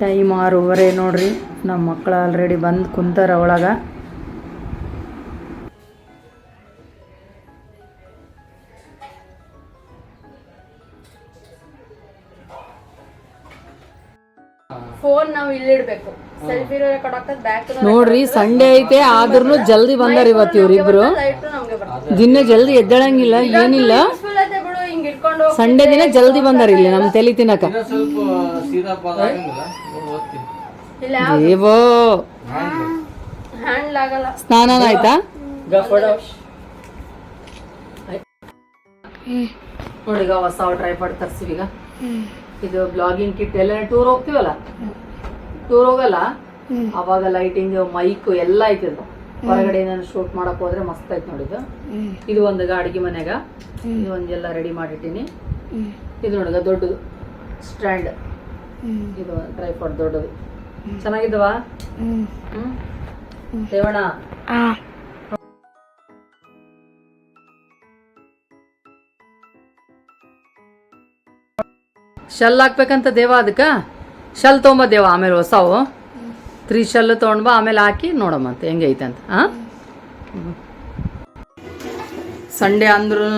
Time ಆರೂವರೆ ನೋಡ್ರಿ. ನಮ್ಮ ಮಕ್ಕಳು ಆಲ್ರೆಡಿ ಬಂದು ಕುಂತಾರ ಒಳಗೆ. ಫೋನ್ ನಾವು ಇಲ್ಲಿಡ್ಬೇಕು ನೋಡ್ರಿ ಸಂಡೇ ಐತೆ ಆದ್ರೂ ಜಲ್ದಿ ಬಂದಾರ ಇವತ್ತು ಇವ್ರಿಬ್ರು. ದಿನ ಜಲ್ದಿ ಎದ್ದಳಂಗಿಲ್ಲ ಏನಿಲ್ಲ. ಸಂಡೇ ದಿನ ಜಲ್ದಿ ಬಂದಾರ ಇಲ್ಲಿ ನಮ್ ತಲೆ ತಿನ್ನಕ. ಆಗಲ್ಲ ಸ್ನಾನ ಆಯ್ತಾ? ನೋಡಿ ಈಗ ಹೊಸ ಟ್ರೈಪಾಡ್ ತರ್ಸಿವಿ ಈಗ. ಇದು ಬ್ಲಾಗಿಂಗ್ ಕಿಟ್ ಎಲ್ಲ ಟೂರ್ ಹೋಗ್ತೀವಲ್ಲ? ಟೂರ್ ಹೋಗಲ್ಲ? ಅವಾಗ ಲೈಟಿಂಗ್ ಮೈಕ್ ಎಲ್ಲ ಐತಿದ್ರು ಹೊರಗಡೆ ನಾನು ಶೂಟ್ ಮಾಡಕ್ ಹೋದ್ರೆ ಮಸ್ತ್ ಐತ್ ನೋಡಿದ್ ಇದು. ಒಂದು ಅಡಿಗೆ ಮನೆಗ ಇದು ಒಂದೆಲ್ಲ ರೆಡಿ ಮಾಡಿಟ್ಟಿನಿ. ಇದು ನೋಡಿಗ ದೊಡ್ಡದು. ಸ್ಟ್ಯಾಂಡ್ ಇದು ಟ್ರೈಪಾಡ್ ದೊಡ್ಡದು. ಚೆನ್ನಾಗಿದ್ದವಾ? ಹ್ಮ್. ದೇವಣ್ಣ ಶೆಲ್ ಹಾಕ್ಬೇಕಂತ ದೇವ ಅದಕ್ಕ? ಶೆಲ್ ತೊಗೊಂಬ ದೇವ ಆಮೇಲೆ ಹೊಸವು ತ್ರೀ ಶೆಲ್ ತೊಗೊಂಡ್ಬಾ ಆಮೇಲೆ ಹಾಕಿ ನೋಡಮ್ಮಂತೆ ಹೆಂಗೈತೆ ಅಂತ ಹಾಂ ಸಂಡೇ ಅಂದ್ರೂ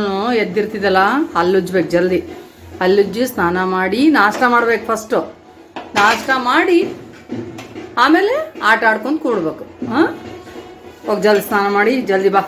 ಎದ್ದಿರ್ತಿದ್ದಲ್ಲ ಅಲ್ಲುಜ್ಬೇಕು ಜಲ್ದಿ. ಹಲ್ಲುಜ್ಜಿ ಸ್ನಾನ ಮಾಡಿ ನಾಷ್ಟ ಮಾಡ್ಬೇಕು ಫಸ್ಟು ನಾಷ್ಟ ಮಾಡಿ ಆಮೇಲೆ ಆಟ ಆಡ್ಕೊಂಡು ಕೂಡ್ಬೇಕು. ಹಾಂ? ಹೋಗಿ ಜಲ್ದಿ ಸ್ನಾನ ಮಾಡಿ ಜಲ್ದಿ ಬಾ.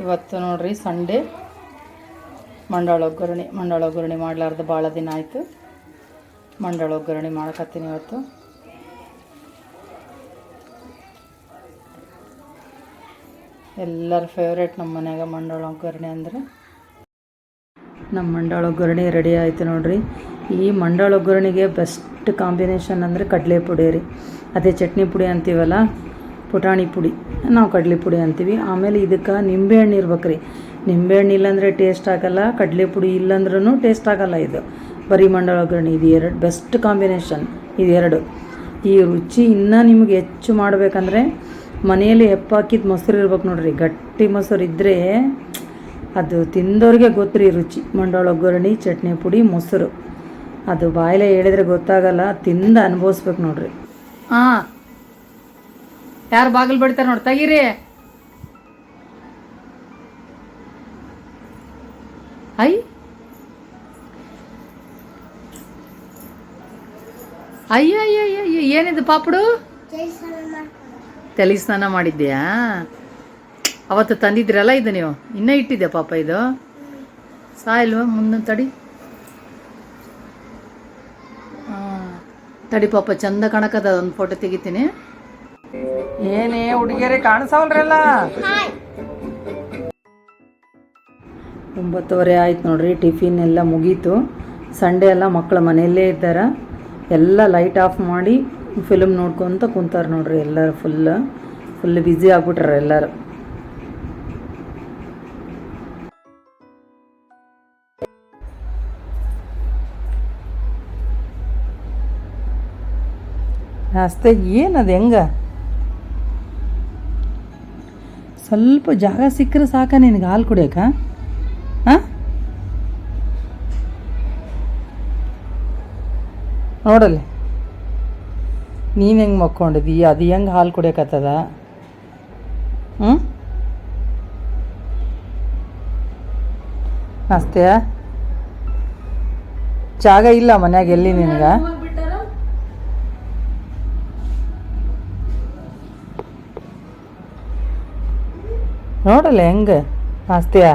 ಇವತ್ತು ನೋಡ್ರಿ ಸಂಡೇ. ಮಂಡಾಳ ಒಗ್ಗರಣೆ ಮಂಡಾಳ ಒಗ್ಗರಣೆ ಮಾಡಲಾರ್ದು ಭಾಳ ದಿನ ಆಯಿತು. ಮಂಡಾಳ ಒಗ್ಗರಣೆ ಮಾಡಕತ್ತೀನಿ ಇವತ್ತು. ಎಲ್ಲರ ಫೇವ್ರೇಟ್ ನಮ್ಮ ಮನ್ಯಾಗ ಮಂಡಾಳ ಒಗ್ಗರಣೆ ಅಂದ್ರೆ? ನಮ್ಮ ಮಂಡಾಳ ಒಗ್ಗರಣೆ ರೆಡಿ ಆಯಿತು ನೋಡ್ರಿ. ಈ ಮಂಡಾಳ ಒಗ್ಗರಣೆಗೆ ಬೆಸ್ಟ್ ಕಾಂಬಿನೇಷನ್ ಅಂದರೆ ಕಡಲೆ ಪುಡಿ ರೀ. ಅದೇ ಚಟ್ನಿ ಪುಡಿ ಅಂತೀವಲ್ಲ, ಪುಟಾಣಿ ಪುಡಿ. ನಾವು ಕಡಲೆ ಪುಡಿ ಅಂತೀವಿ. ಆಮೇಲೆ ಇದಕ್ಕೆ ನಿಂಬೆಹಣ್ಣು ಇರ್ಬೇಕು ರೀ ನಿಂಬೆಹಣ್ಣು ಇಲ್ಲಾಂದರೆ ಟೇಸ್ಟ್ ಆಗಲ್ಲ ಕಡಲೆ ಪುಡಿ ಇಲ್ಲಾಂದ್ರೂ ಟೇಸ್ಟ್ ಆಗಲ್ಲ ಇದು. ಬರೀ ಮಂಡಳ ಒಗ್ಗರಣೆ ಇದು ಎರಡು ಬೆಸ್ಟ್ ಕಾಂಬಿನೇಷನ್ ಇದೆರಡು ಈ ರುಚಿ ಇನ್ನೂ ನಿಮಗೆ ಹೆಚ್ಚು ಮಾಡಬೇಕಂದ್ರೆ ಮನೆಯಲ್ಲಿ ಹೆಪ್ಪಾಕಿದ ಮೊಸರು ಇರ್ಬೇಕು ನೋಡ್ರಿ, ಗಟ್ಟಿ ಮೊಸರು ಇದ್ದರೆ ಅದು ತಿಂದವ್ರಿಗೆ ಗೊತ್ತ್ರಿ ರುಚಿ. ಮಂಡಾಳ ಒಗ್ಗರಣೆ ಚಟ್ನಿ ಪುಡಿ, ಮೊಸರು. ಅದು ಬಾಯಲ್ಲೇ ಹೇಳಿದ್ರೆ ಗೊತ್ತಾಗಲ್ಲ, ತಿಂದು ಅನುಭವಿಸ್ಬೇಕು ನೋಡ್ರಿ. ಹಾಂ ಯಾರು ಬಾಗಿಲು ಬಡಿತಾರೆ ನೋಡಿ, ತೆಗೀರಿ. ಅಯ್ಯ ಅಯ್ಯ ಏನಿದು ಪಾಪಡು? ತಲೆ ಸ್ನಾನ ಮಾಡಿದ್ಯಾ? ಅವತ್ತು ತಂದಿದ್ರಲ್ಲ ಇದು ನೀವು? ಇನ್ನೂ ಇಟ್ಟಿದ್ದೆ ಪಾಪ ಇದು? ಸಾಯಿಲ್ವ ಮುಂದೆ ತಡಿ. ತಡಿ ಪಾಪ, ಚಂದ ಕಣಕದ ಒಂದು ಫೋಟೋ ತೆಗಿತೀನಿ. ಏನೇ ಹುಡುಗಿಯರೇ ಕಾಣಿಸವಲ್ರಲ್ಲ? ಒಂಬತ್ತುವರೆ ಆಯ್ತು ನೋಡ್ರಿ, ಟಿಫಿನ್ ಎಲ್ಲ ಮುಗೀತು. ಸಂಡೇ ಎಲ್ಲ ಮಕ್ಕಳು ಮನೆಯಲ್ಲೇ ಇದ್ದಾರೆ? ಎಲ್ಲ ಲೈಟ್ ಆಫ್ ಮಾಡಿ ಫಿಲಮ್ ನೋಡ್ಕೊತ ಕುಂತಾರೆ ನೋಡ್ರಿ ಎಲ್ಲರೂ ಫುಲ್ ಫುಲ್ ಬ್ಯುಸಿ ಆಗ್ಬಿಟ್ರ ಎಲ್ಲರೂ. ಅಷ್ಟೇ ಏನದು ಹೆಂಗ? ಸ್ವಲ್ಪ ಜಾಗ ಸಿಕ್ಕರೆ ಸಾಕ ನಿನಗೆ ಹಾಲು ಕುಡಿಯಕ ಹಾಂ ನೋಡಲ್ಲಿ. ನೀನು ಹೆಂಗೆ ಮಕ್ಕೊಂಡಿದ್ದಿ ಅದು ಹೆಂಗೆ ಹಾಲು ಕುಡಿಯೋಕತ್ತದ? ಹ್ಞೂ ಅಷ್ಟೇ? ಜಾಗ ಇಲ್ಲ ಮನ್ಯಾಗ ಎಲ್ಲಿ ನಿನಗೆ? ನೋಡಲ್ಲ ಹೆಂಗೆ? ಆಸ್ತಿಯಾ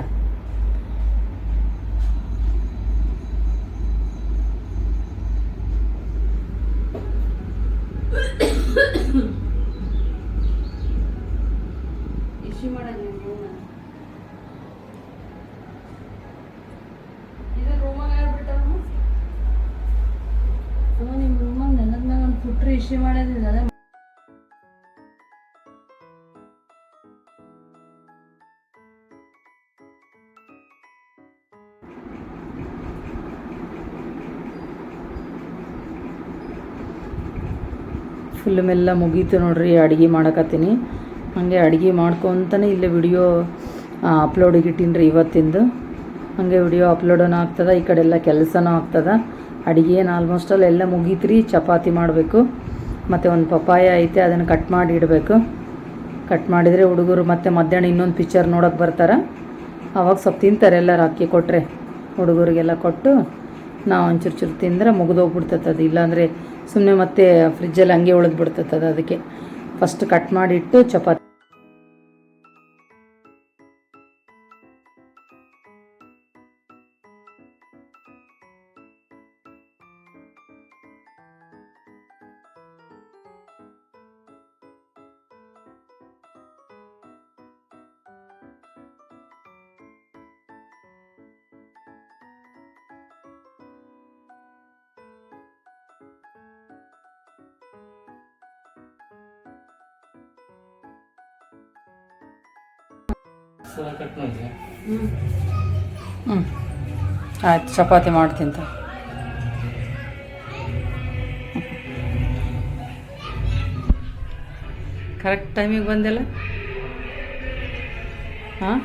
ಕೃಷಿ ಮಾಡೋದ್ರಿಂದ ಫಿಲ್ಮೆಲ್ಲ ಮುಗೀತು ನೋಡ್ರಿ, ಅಡುಗೆ ಮಾಡಕತ್ತೀನಿ. ಹಾಗೆ ಅಡುಗೆ ಮಾಡ್ಕೊಂತಾನೆ ಇಲ್ಲೇ ವಿಡಿಯೋ ಅಪ್ಲೋಡಿಗೆ ಇಟ್ಟಿನ್ರಿ ಇವತ್ತಿಂದು. ಹಾಗೆ ವಿಡಿಯೋ ಅಪ್ಲೋಡನೂ ಆಗ್ತದೆ, ಈ ಕಡೆ ಎಲ್ಲ ಕೆಲಸನೂ ಆಗ್ತದೆ. ಅಡುಗೆ ಏನು ಆಲ್ಮೋಸ್ಟ್ ಎಲ್ಲ ಮುಗೀತು ರೀ ಚಪಾತಿ ಮಾಡಬೇಕು. ಮತ್ತು ಒಂದು ಪಪ್ಪಾಯ ಐತೆ, ಅದನ್ನು ಕಟ್ ಮಾಡಿ ಇಡಬೇಕು. ಕಟ್ ಮಾಡಿದರೆ ಹುಡುಗರು ಮತ್ತೆ ಮಧ್ಯಾಹ್ನ ಇನ್ನೊಂದು ಪಿಕ್ಚರ್ ನೋಡೋಕೆ ಬರ್ತಾರೆ. ಅವಾಗ ಸ್ವಲ್ಪ ತಿಂತಾರೆ ಎಲ್ಲರೂ ಅಕ್ಕಿ ಕೊಟ್ಟರೆ ಹುಡುಗರಿಗೆಲ್ಲ ಕೊಟ್ಟು ನಾವು ಒಂಚೂರು ಚೂರು ತಿಂದರೆ ಮುಗಿದೋಗ್ಬಿಡ್ತದೆ ಅದು. ಇಲ್ಲಾಂದರೆ ಸುಮ್ಮನೆ ಮತ್ತೆ ಫ್ರಿಜ್ಜಲ್ಲಿ ಹಂಗೆ ಉಳಿದ್ಬಿಡ್ತದೆ ಅದಕ್ಕೆ. ಫಸ್ಟ್ ಕಟ್ ಮಾಡಿಟ್ಟು ಚಪಾತಿ. ಹ್ಞೂ ಆಯ್ತು ಚಪಾತಿ ಮಾಡ್ತೀನಿ. ಕರೆಕ್ಟ್ ಟೈಮಿಗೆ ಬಂದಿಲ್ಲ? ಹಾಂ?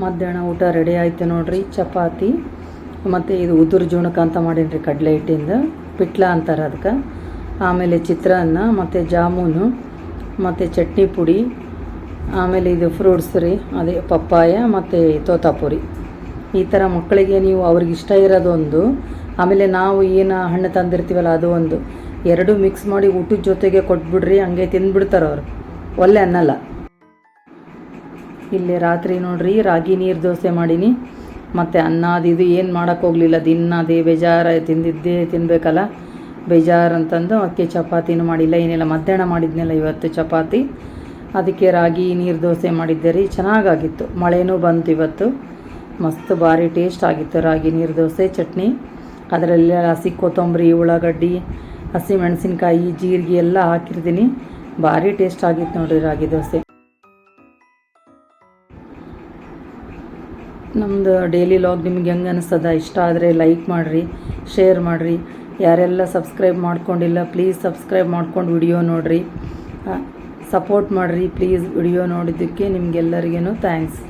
ಮಧ್ಯಾಹ್ನ ಊಟ ರೆಡಿ ಆಯಿತು ನೋಡ್ರಿ, ಚಪಾತಿ, ಮತ್ತು ಇದು ಉದುರು ಜುಣಕ ಅಂತ ಮಾಡೀನಿ ರೀ ಕಡಲೆ ಹಿಟ್ಟಿಂದ, ಪಿಟ್ಲ ಅಂತಾರೆ ಅದಕ್ಕೆ ಆಮೇಲೆ ಚಿತ್ರಾನ್ನ, ಮತ್ತು ಜಾಮೂನು, ಮತ್ತು ಚಟ್ನಿ ಪುಡಿ, ಆಮೇಲೆ ಇದು ಫ್ರೂಟ್ಸ್ ರೀ, ಅದೇ ಪಪ್ಪಾಯ, ಮತ್ತು ತೋತಾಪುರಿ ಈ ಥರ ಮಕ್ಕಳಿಗೆ ನೀವು ಅವ್ರಿಗೆ ಇಷ್ಟ ಇರೋದೊಂದು, ಆಮೇಲೆ ನಾವು ಏನು ಹಣ್ಣು ತಂದಿರ್ತೀವಲ್ಲ ಅದು ಒಂದು, ಎರಡು ಮಿಕ್ಸ್ ಮಾಡಿ ಊಟದ ಜೊತೆಗೆ ಕೊಟ್ಬಿಡ್ರಿ, ಹಂಗೆ ತಿಂದ್ಬಿಡ್ತಾರೆ ಅವರು. ಒಳ್ಳೆ ಅನ್ನಲ್ಲ. ಇಲ್ಲಿ ರಾತ್ರಿ ನೋಡ್ರಿ, ರಾಗಿ ನೀರು ದೋಸೆ ಮಾಡೀನಿ. ಮತ್ತು ಅನ್ನ ಅದು ಇದು ಏನು ಮಾಡೋಕ್ಕೆ ಹೋಗಲಿಲ್ಲ, ದಿನ ಅದೇ ಬೇಜಾರು ತಿಂದಿದ್ದೇ ತಿನ್ನಬೇಕಲ್ಲ ಬೇಜಾರು ಅಂತಂದು ಅದಕ್ಕೆ ಚಪಾತಿನೂ ಮಾಡಿಲ್ಲ, ಏನಿಲ್ಲ, ಮಧ್ಯಾಹ್ನ ಮಾಡಿದ್ನಲ್ಲ ಇವತ್ತು ಚಪಾತಿ. ಅದಕ್ಕೆ ರಾಗಿ ನೀರು ದೋಸೆ ಮಾಡಿದ್ದೆ ರೀ, ಚೆನ್ನಾಗಾಗಿತ್ತು. ಮಳೆನೂ ಬಂತು ಇವತ್ತು. ಮಸ್ತ್ ಭಾರಿ ಟೇಸ್ಟ್ ಆಗಿತ್ತು ರಾಗಿ ನೀರು ದೋಸೆ, ಚಟ್ನಿ. ಅದರಲ್ಲಿ ಹಸಿ ಕೊತ್ತಂಬರಿ, ಉಳ್ಳಾಗಡ್ಡಿ, ಹಸಿ ಮೆಣಸಿನ್ಕಾಯಿ, ಜೀರಿಗೆ ಎಲ್ಲ ಹಾಕಿರ್ತೀನಿ. ಭಾರಿ ಟೇಸ್ಟ್ ಆಗಿತ್ತು ನೋಡಿರಿ ರಾಗಿ ದೋಸೆ. ನಮ್ಮದು ಡೈಲಿ ಲಾಗ್ ನಿಮ್ಗೆ ಹೆಂಗೆ ಅನಿಸ್ತದ? ಇಷ್ಟ ಆದರೆ ಲೈಕ್ ಮಾಡಿರಿ ಶೇರ್ ಮಾಡಿರಿ. ಯಾರೆಲ್ಲ ಸಬ್ಸ್ಕ್ರೈಬ್ ಮಾಡ್ಕೊಂಡಿಲ್ಲ ಪ್ಲೀಸ್ ಸಬ್ಸ್ಕ್ರೈಬ್ ಮಾಡ್ಕೊಂಡು ವಿಡಿಯೋ ನೋಡಿರಿ. ಸಪೋರ್ಟ್ ಮಾಡಿರಿ ಪ್ಲೀಸ್ ವಿಡಿಯೋ ನೋಡಿದ್ದಕ್ಕೆ ನಿಮಗೆಲ್ಲರಿಗೇನು ಥ್ಯಾಂಕ್ಸ್